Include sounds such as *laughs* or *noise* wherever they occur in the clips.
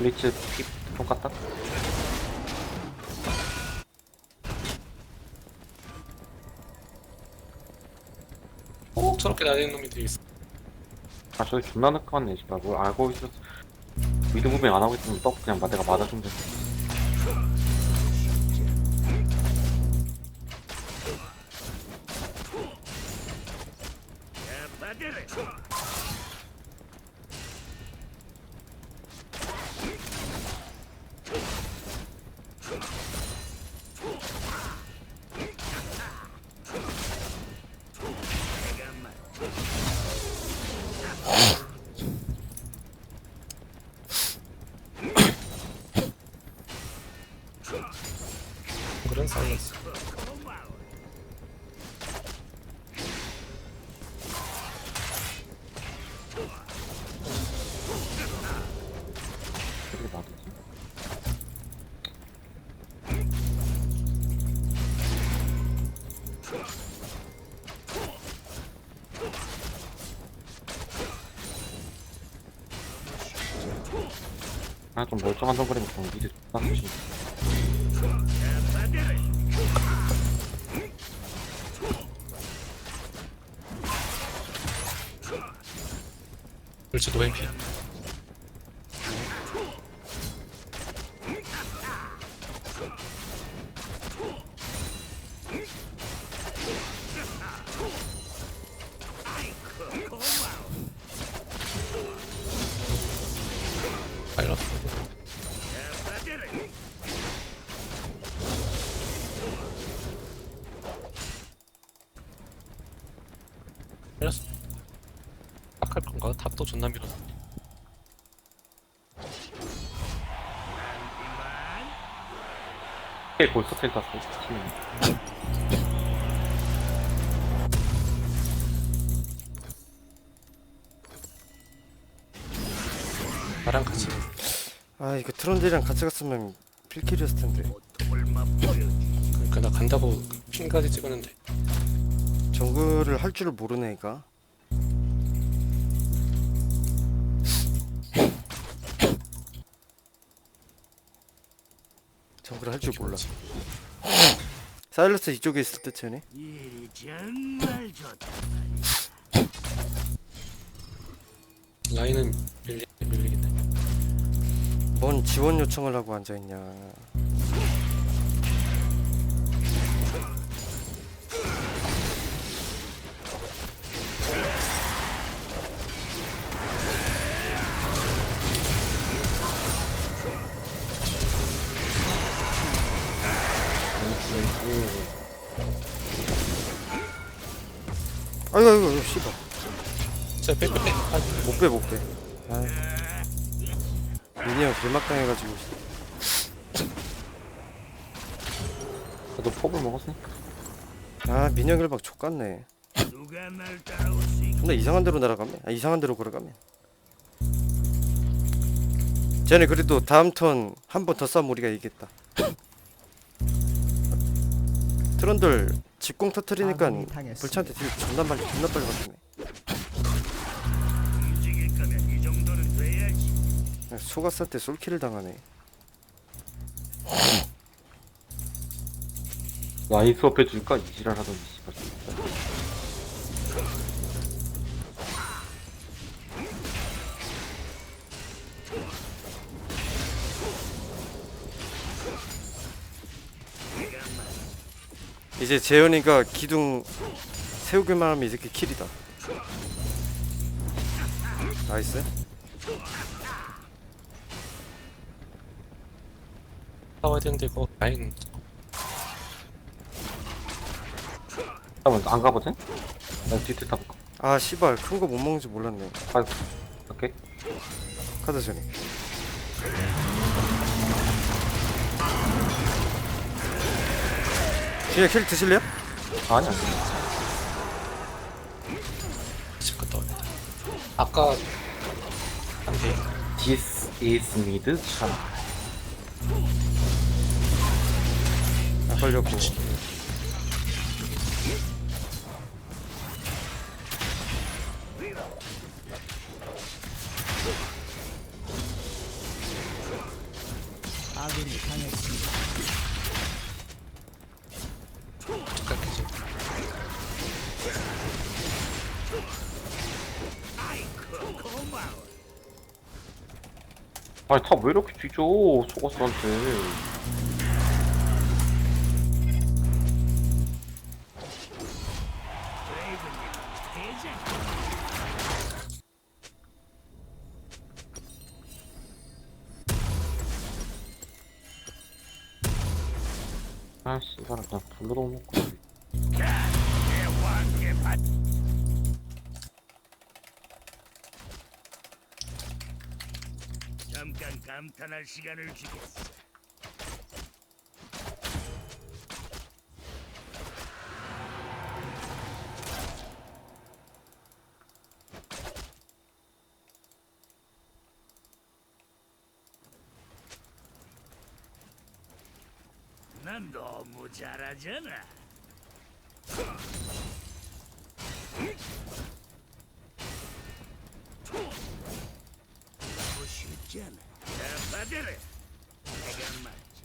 블리츠 피 똑같다? 저렇게 날리는 놈이 되게 있어. 아 저기 존나 늦겠네 씨발 뭘 알고 있었어 미드 무빙 안 하고 있으면 떡 그냥 마- 내가 맞아주면 돼그 런 사이였어. 어떻게 놔두지? 아좀 멀쩡한 동그라미 좀 존나 조 심 물치 노엠피야. 파일럿. 파일럿. 딱할 건가? 탑도 존나 밀어. 텔 땄어 팀이 나랑 같이. 아 이거 트론들이랑 같이 갔으면 필킬이었을 텐데. 그러니까 나 간다고 핑까지 찍었는데. 정글을 할 줄을 모르네 얘가 정글을 할줄 몰라 사일러스 이쪽에 있을 때 쟤네 일이 정말 좋다. 라인은 밀리 밀리겠네. 뭔 지원 요청을 하고 앉아있냐 아이고 아이고 아이고 씨발. 자 빼 빼 빼. 아, 못 빼 못빼. 아 미니언 길막당해가지고. 그래도 폭을 먹었으니까 아 민영 일박 족같네? 존나 이상한 데로 날아가면 아 이상한 데로 걸어가면 쟤네 그래도 다음 턴 한 번 더 싸면 우리가 이기겠다 트런들 직공 터트리니까. 불치한테 딜 존나 빨리 존나 빨리 돼야지. 소가스한테 솔킬을 당하네 업 해줄까? 이지랄 하더니 씨발 이제 재현이가 기둥 세우기만 하면 이렇게 킬이다. 나이스. 싸워야 되는데 그거 라인. 잠깐만 안 가보지? 나 뒤트 타볼까? 아 씨발. 큰 거 못 먹는지 몰랐네. 아 오케이. 카드 전에 그냥 킬 드실래요? 아니 아니 집 갔다 돼. 아까 안돼 This is mid 참안 걸렸고 아니 다 왜 이렇게 뒤져 소가스한테 브레이브님 대장. 아 씨발 그냥 불러도 못 먹고 감탄할 시간을 주겠어. 난 너무 잘하잖아. 너무 쉽잖아. 자, 받으라. 내가 맞지.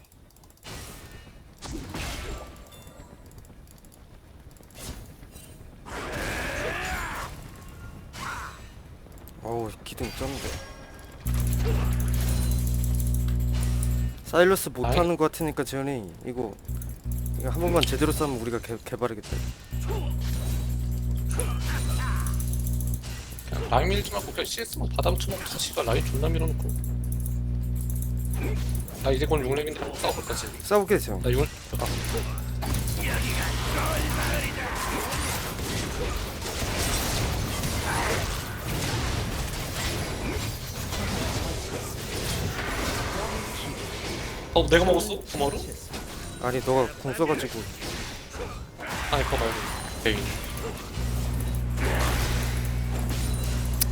어우 기둥 쩐데 사일러스 못하는 것 같으니까 재현이 이거 이거 한 번만 제대로 싸면 우리가 개, 개발이겠다 그냥 라인 밀지 말고 그냥 CS만 다 담쳐놓고 씨발 라인 존나 밀어놓고 나 이제 곧 6렙인데 한번 싸워볼까 지금. 싸울게 재현 나 6렙 아, 어 내가 먹었어? 고마워로? 아니 너가 공 써가지고. 아니 그거 말고. 에이.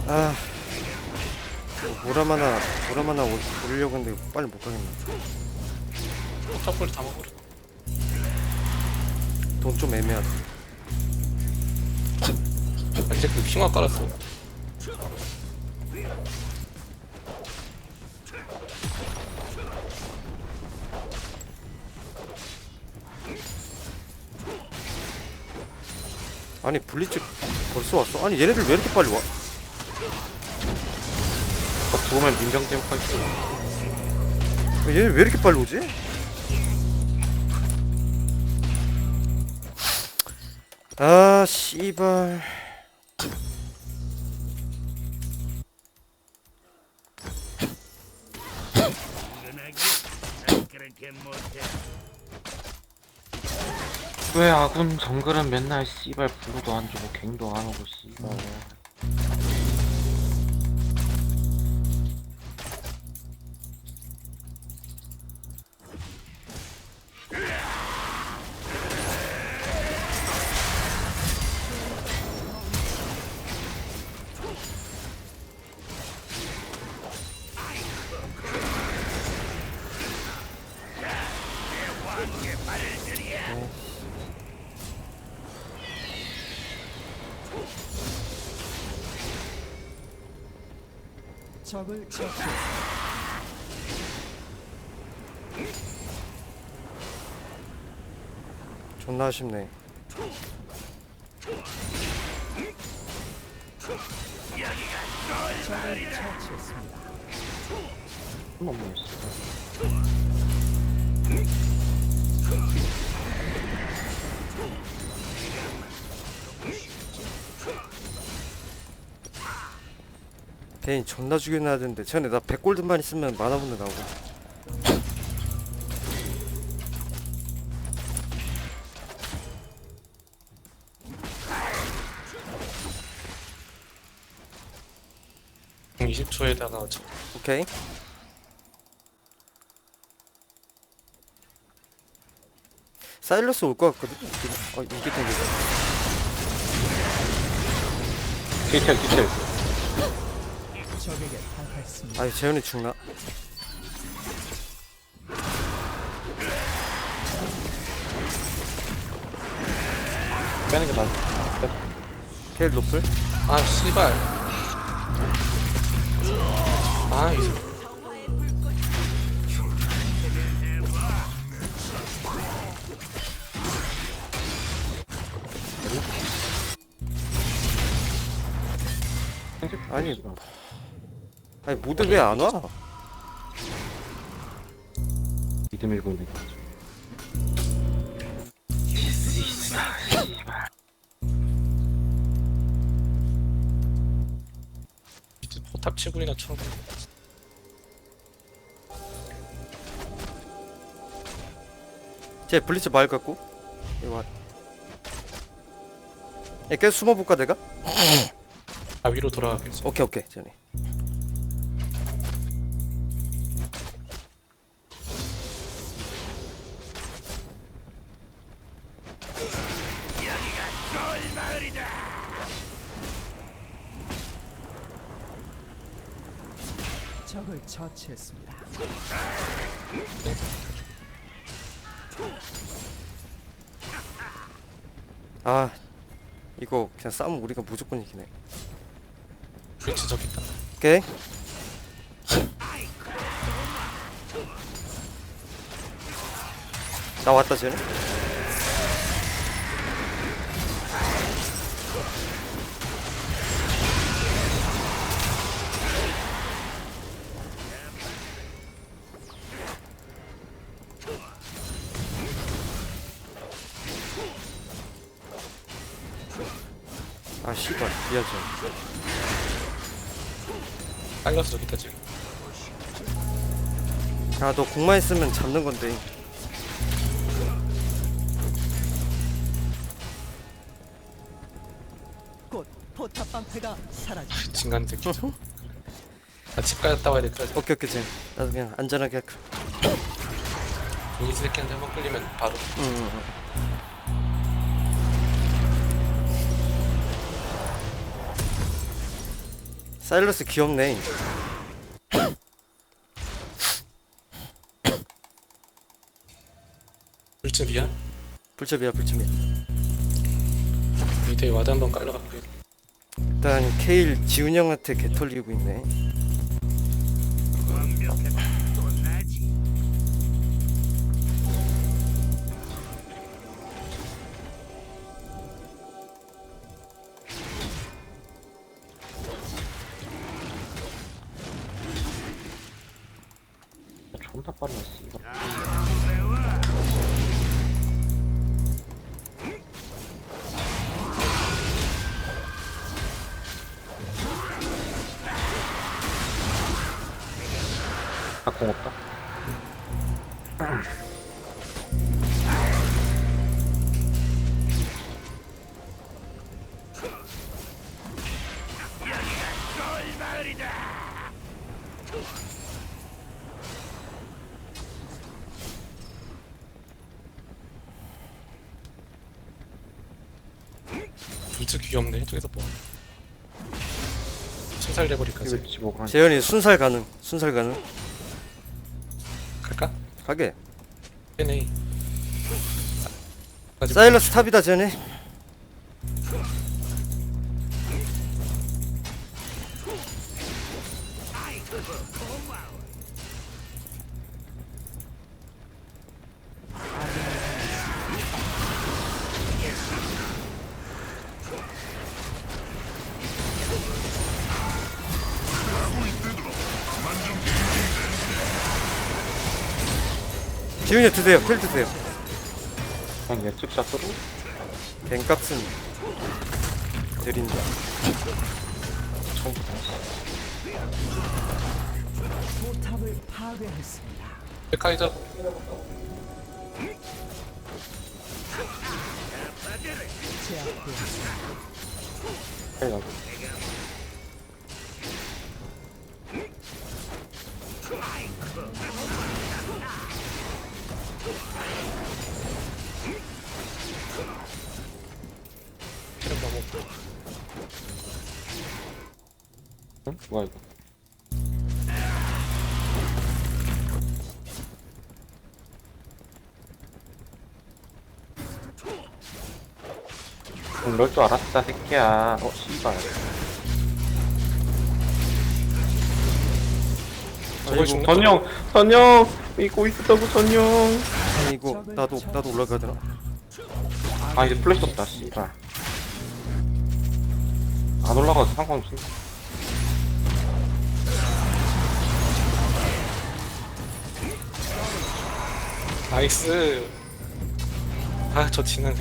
아 보라마나 보라마나 올- 올리려고 했는데 빨리 못 가겠네 탑볼 다 먹으려 돈 좀 애매하다 아, 이제 그 핑화 깔았어 아니 블리츠 벌써 왔어? 아니 얘네들 왜 이렇게 빨리 와? 나 죽으면 민정 제목할게 얘네 왜 이렇게 빨리 오지? 아 씨발. 왜 아군 정글은 맨날 씨발 블루도 안 주고 갱도 안 오고 씨발 존나 아쉽네. 베인 존나 죽여놔야 되는데. 전에 나 100골드만 있으면 만화분들 나오고 20초에다가 저 오케이 사일러스 올 것 같거든? 어 이게 땡기다 디테일 디테일. 아이 재현이 죽나? 빼는 게 나아 켈 노플? 아 씨발 아 이제 아니. 아니 모두 왜 안 와? 있네. 미드 포탑 치고이나 쳐고 쟤 블리츠 마을 갖고 이거 와. 야, 계속 숨어볼까 내가? 아 위로 돌아가겠지 오케이 오케이 전이 적을 처치했습니다. 아 이거 그냥 싸우면 우리가 무조건 이기네. 위치 저기 있다. 오케이. 나 왔다 쟤는 아 씨발 미안 저기 있다 지금 아너 공만 있으면 잡는 건데. 곧 포탑 방패가 사라집니다. 진간 새끼 나집 갔다 와야 될까 오케이 오케이 쟤. 나도 그냥 안전하게 할까? 이 새끼한테 한번 끌리면 바로. 응, 응, 응. 사일러스 귀엽네. 불집이야? 불첩이야 불첩이야. 밑에 와드 한번 깔려갖고 일단 케일 지훈 형한테 개 털리고 있네 불집 귀엽네 저기서 뭐. 순살 집어 가. 재현이 순살 가능 순살 가능. 갈까? 가게. 빼네. 사일러스 탑이다 재현이 드세요 킬 드세요 그냥 예측샷으로 갱값은 드린다 처음부터. 포탑을 파괴했습니다. 백카이저 제압되었습니다. 줄 알았다 새끼야. 어 씨발. 아이고, 전용 전용! 믿고 있었다고 전용! 아니 이거 나도 나도 올라가야 되나? 아 이제 플래시 없다 씨발. 안 올라가도 상관없어. 나이스. 아저 지는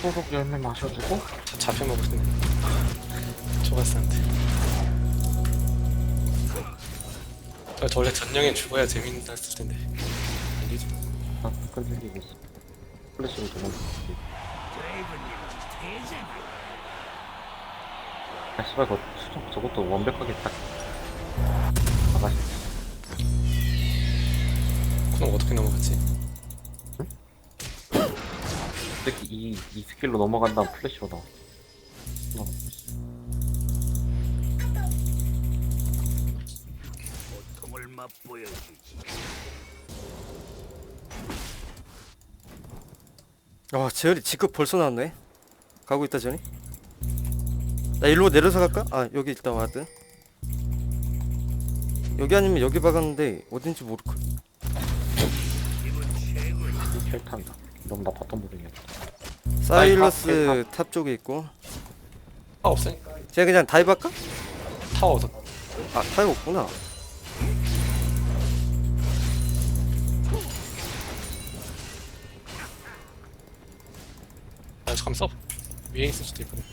소속 열매 마셔주고 자, 잡혀 먹고 싶네. 좋았었는데. 아, 저 원래 전령에 죽어야 재밌다 했을 텐데. 아니지. 아 끈질기고 있어 플래시로 도망쳤지 아 씨발 그 수정 저것도 완벽하게 딱 나가시 그럼 어떻게 넘어갔지? 특히 이, 이 스킬로 넘어간 다음 플래시로 나와. 고통을 맛보여주지. 아 재열이 직급 벌써 나왔네 가고 있다 전이 나 일로 내려서 갈까? 아 여기 있다 와드 여기 아니면 여기 박았는데 어딘지 모르고 이 켈탄이다 너무 나 바텀 보등이었다 사일러스 탑 쪽에 있고 아, 없으니까. 제가 그냥 다이브 할까? 타워 얻어. 아 타이어 없구나 아, 잠깐 써. 위에 있을 수도 있거든.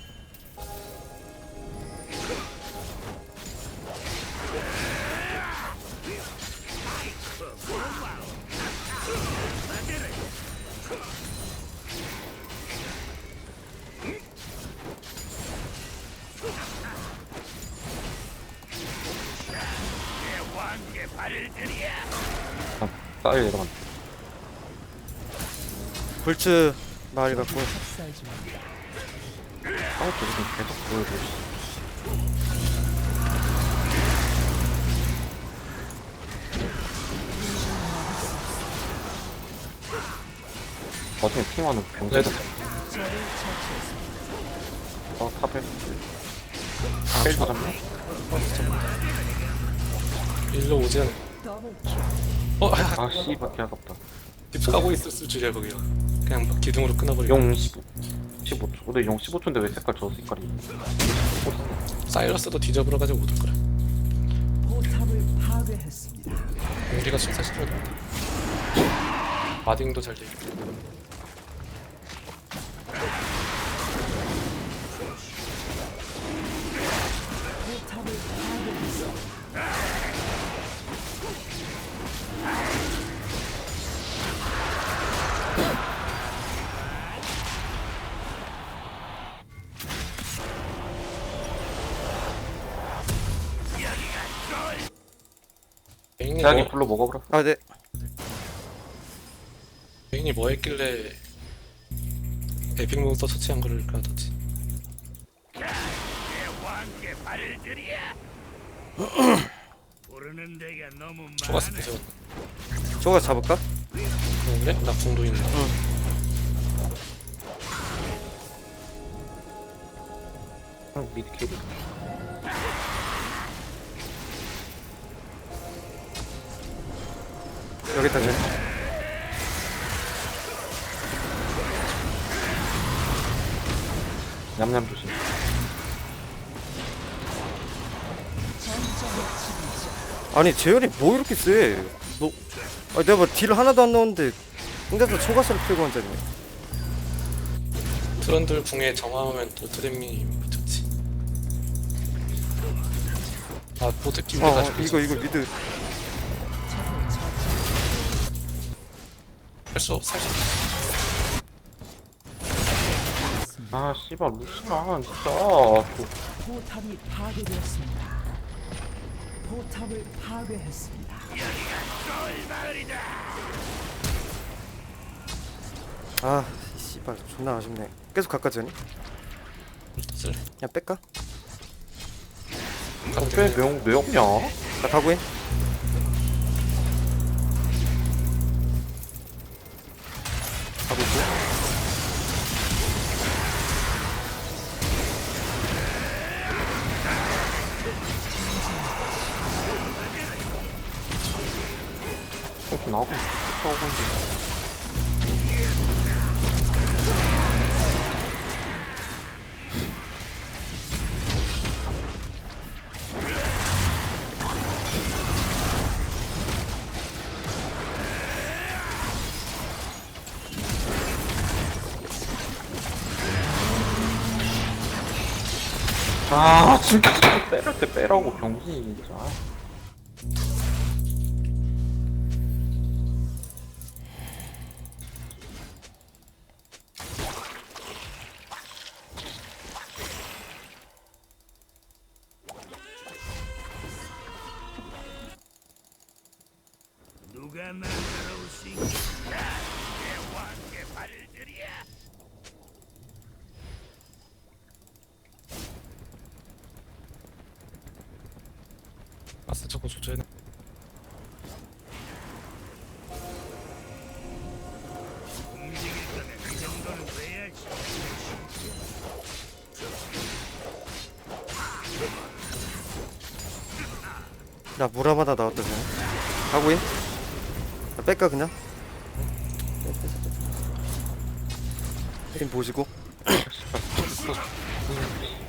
아, 싸일 내려간다 불츠 마을 중입니다. 싸울 때 지금 계속 보여주고 있어 나중에 핑하는 병세가 레드. 어 탑에 헬 잡네 일로 오지 킬. 어, 아, 아 씨발 개 아깝다 딥 까고 있을 줄이야, 거기요. 그냥 막 기둥으로 끊어버리고. 용 15, 15초 근데 용 15초인데 왜 색깔 저 색깔이 사이러스도 뒤져보러 가지고 못올 거라. 포탑을 파괴했습니다. 우리가 순사시켜야 된다. 마딩도 잘 돼. 있고. 대학이 뭐, 불러 먹어버려 아네 베인이 뭐 했길래 에픽 몬스터 처치한 거를 데가 너무 초가스 많네. 부져. 저거 잡을까? 어, 그래? 나 궁도 있는. 형 미드 캐리 여기 있다 전이 냠냠 조심 아니 재열이 뭐 이렇게 세? 너, 아 내가 뭐 딜 하나도 안 넣었는데 혼자서 초가스를 풀고 앉았네. 트런들 궁에 정화하면 또 트랩미 붙였지. 아 보트 끼 어, 어 이거 이거 미드. 할수 없, 없어. 아 씨발 루시만 진짜 포탑이 파괴되었습니다. 포탑을 파괴했습니다. 아 씨발 존나 아쉽네. 계속 가까 전이? 쓸래. 그냥 뺄까? 가도 왜 되네. 명, 왜 없냐? 나 가고 해. 아 진짜. 때릴 때 빼라고 병신이 진짜 나 무라마다 나왔다 그냥. 가고인? 나 뺄까 그냥? 힘 보시고 *laughs* *laughs*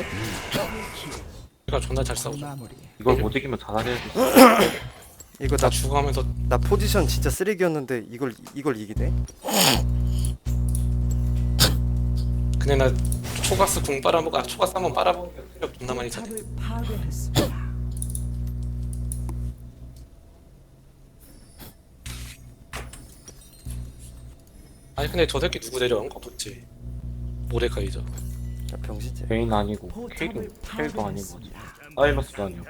이기네? 우리가 존나 잘 싸우죠. 이걸 못 이기면 자살해야지 *coughs* 이거 나 나, 죽어가면서 나 포지션 진짜 쓰레기였는데 이걸 이걸 이기네? 근데 나 초가스 궁 빨아먹고 아 초가스 한번 빨아먹으면 체력 존나 많이 차네 탑을 파괴했습니다. 아니 근데 저 새끼 누구 데려온 거 모레카이죠 야 병신제 베인 아니고 포탑을 케이도 아니고. 사일러스도 아니고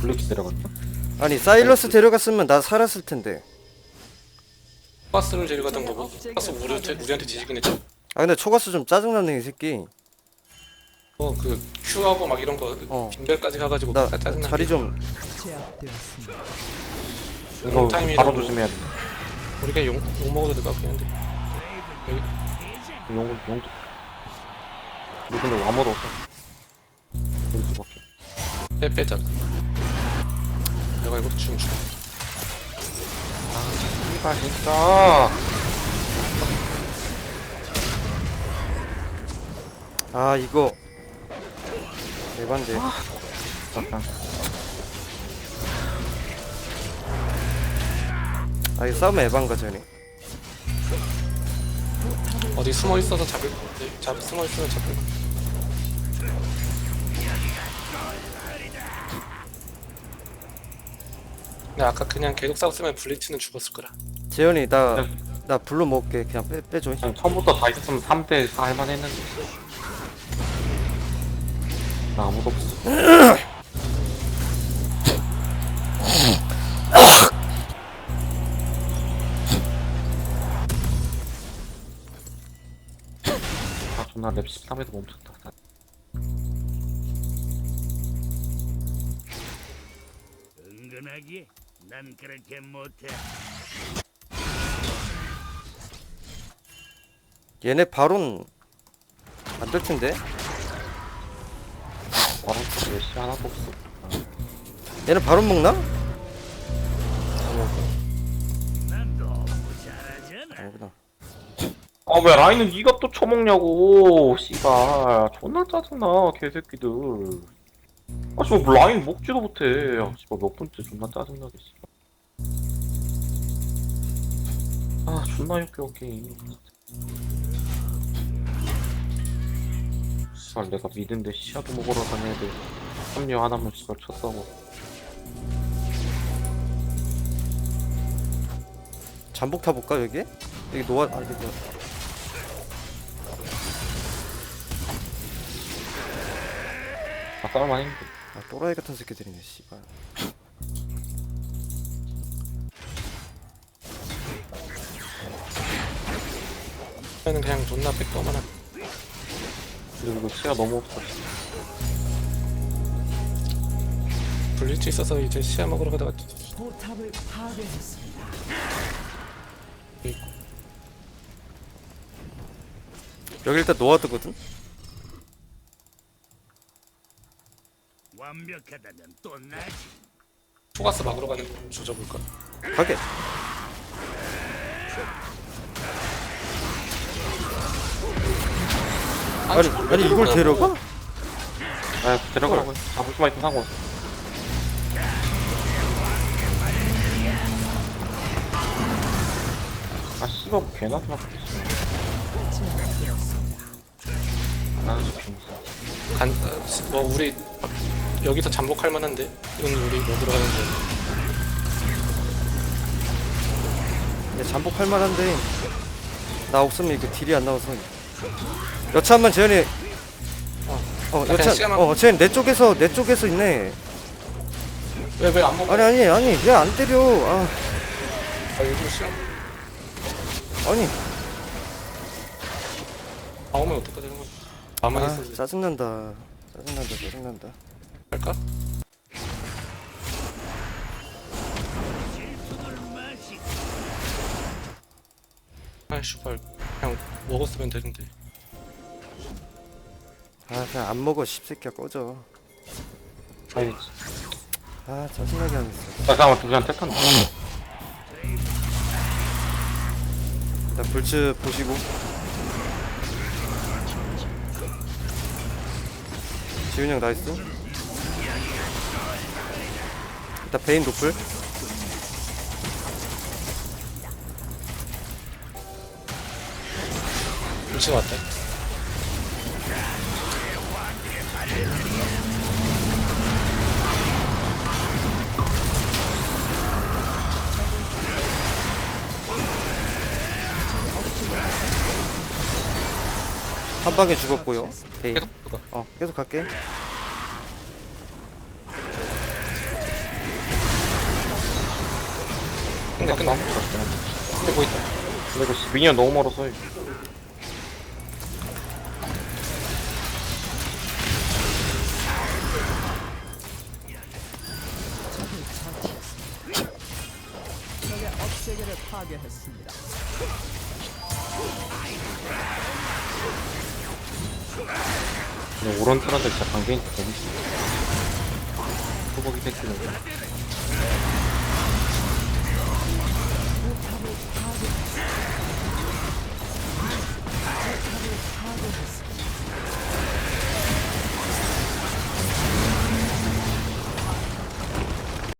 블루키 데려갔나? 아니 사일러스 데려갔으면 나 살았을 텐데 초가스를 데려가던 거고 초가스 우리한테, 우리한테 뒤지긴 했죠 아 근데 초가스 좀 짜증나네 이 새끼 어그 Q하고 막 이런 거 어. 빈별까지 가가지고 나 짜증나 자리 좀. 이거 바로 조심해야 돼 우리가 용, 욕 먹어도 될것 같긴 한데 여기 용, 용. 너 근데 아무도 없어. 될 수밖에. 빼 빼자 내가 이것도 지금 죽어 이봐, 진짜. 아 이거 에반데 잠깐. 아 이거 싸움 에반가 전에 어디 숨어 있어서 잡을 것 같아. 잡 숨어 있으면 잡을 것 같아. 근데 아까 그냥 계속 싸웠으면 블리츠는 죽었을 거라. 재현이 나나 불러 먹을게. 그냥 빼, 빼줘 그냥 처음부터 다 있었으면 3대 4 할만 했는데. 나 아무도 없어. *clears throat* 존나 랩 13에서 멈췄다. 은근하게 난 그렇게 못해. 얘네 바론 안될 텐데 바로 랩시 하나도 없어. 아, 얘네 바론 먹나? 아, 왜 라인은 니가 또 쳐먹냐고, 씨발. 존나 짜증나, 개새끼들. 아, 씨발, 뭐 라인 먹지도 못해. 아, 씨발, 몇 번째 존나 짜증나게, 씨발. 아, 존나 역겨워, 게임. 씨발, 내가 미드인데 시야도 먹으러 다녀야 돼. 합류 하나면 씨발 쳤다고. 잠복 타볼까 여기? 여기 노아 아 여기 아, 싸울만 했는데. 아 또라이 같은 새끼들이네 씨발 그러면 그냥 존나 뺏겨만 하 그리고 시야 너무 없어. 블리츠 있어서 이제 시야 먹으러 가다가 포탑을 파괴했습니다. 여기 일단 노아드거든? 완벽하다면 또 나지. 초가스 막으러 가는 거 조져볼까? 가게 아니 아니 이걸 데려가? 아 데려가라고 해 잡을 수만 있으면 상관없어 아 씨발 뭐 개나 생각했어 아 진짜 간, 어, 뭐 우리 여기서 잠복할 만한데? 이건 우리 뭐 들어가는 거 야, 잠복할 만한데 나 없으면 이거 딜이 안 나와서. 여차하면 재현이. 어, 어 그냥 여차 시간만- 어 재현 내 쪽에서 내 쪽에서 있네. 왜 왜 안 먹어? 아니 아니 아니 왜 안 때려? 아. 아, 일부러 시간 아니. 나오면 어떡하지 되는 거야? 가만히 아 있어도 짜증난다. 짜증난다 짜증난다. 할까? 아 씨발. 그냥 먹었으면 되는데. 아 그냥 안 먹어 씹새끼야 꺼져. 아니. 아 짜증나게 하고 있어. 아 잠깐만 두시간 택한다. 일단 불츠 보시고 지훈이 형 나이스 일단 베인 노플. 눈치가 왔다 한 방에 죽었고요. 베인 계속 그거 어 계속 갈게. 근데 끝나 근데 뭐 있다. 근데 이거 씨, 미니언 너무 멀어서. 해. 적의 업체계를 파괴했습니다. 근데 오런 사람들 진짜 강제인 너무 싫어. 소복이 새끼는.